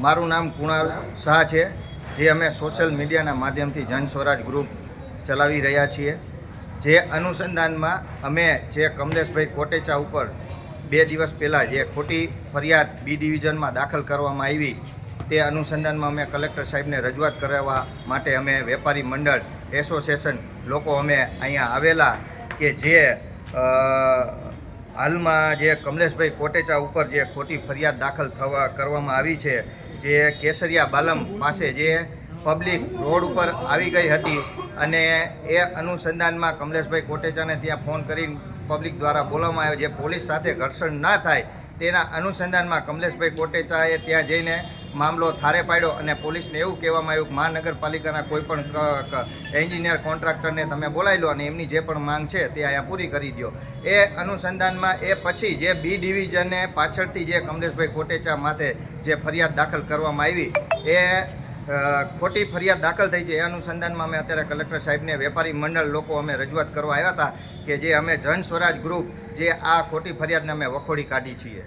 મારું નામ કુણાલ શાહ છે, જે અમે સોશિયલ મીડિયાના માધ્યમથી જન સ્વરાજ ગ્રુપ ચલાવી રહ્યા છીએ. જે અનુસંધાનમાં અમે જે કમલેશભાઈ કોટેચા ઉપર બે દિવસ પહેલાં જે ખોટી ફરિયાદ બી ડિવિઝનમાં દાખલ કરવામાં આવી, તે અનુસંધાનમાં અમે કલેક્ટર સાહેબને રજૂઆત કરવા માટે અમે વેપારી મંડળ એસોસિએશન લોકો અમે અહીંયા આવેલા કે જે હાલમાં જે કમલેશભાઈ કોટેચા ઉપર જે ખોટી ફરિયાદ દાખલ થવા કરવામાં આવી છે, જે કેસરિયા બાલમ પાસે જે પબ્લિક રોડ ઉપર આવી ગઈ હતી અને એ અનુસંધાનમાં કમલેશભાઈ કોટેચાને ત્યાં ફોન કરીને પબ્લિક દ્વારા બોલાવવામાં આવ્યો, જે પોલીસ સાથે ઘર્ષણ ના થાય તેના અનુસંધાનમાં કમલેશભાઈ કોટેચાએ ત્યાં જઈને મામલો થારે પાડ્યો અને પોલીસને એવું કહેવામાં આવ્યું કે મહાનગરપાલિકાના કોઈ પણ ક- ક- એન્જિનિયર, કોન્ટ્રાક્ટરને તમે બોલાવી લો અને એમની જે પણ માંગ છે તે અહીંયા પૂરી કરી દો એ અનુસંધાનમાં એ પછી જે બી ડિવિઝને પાછળથી જે કમલેશભાઈ કોટેચા માથે જે ફરિયાદ દાખલ કરવામાં આવી, એ ખોટી ફરિયાદ દાખલ થઈ છે. એ અનુસંધાનમાં અમે અત્યારે કલેક્ટર સાહેબને વેપારી મંડળ લોકો અમે રજૂઆત કરવા આવ્યા હતા કે જે અમે જન સ્વરાજ ગ્રુપ જે આ ખોટી ફરિયાદને અમે વખોડી કાઢી છીએ.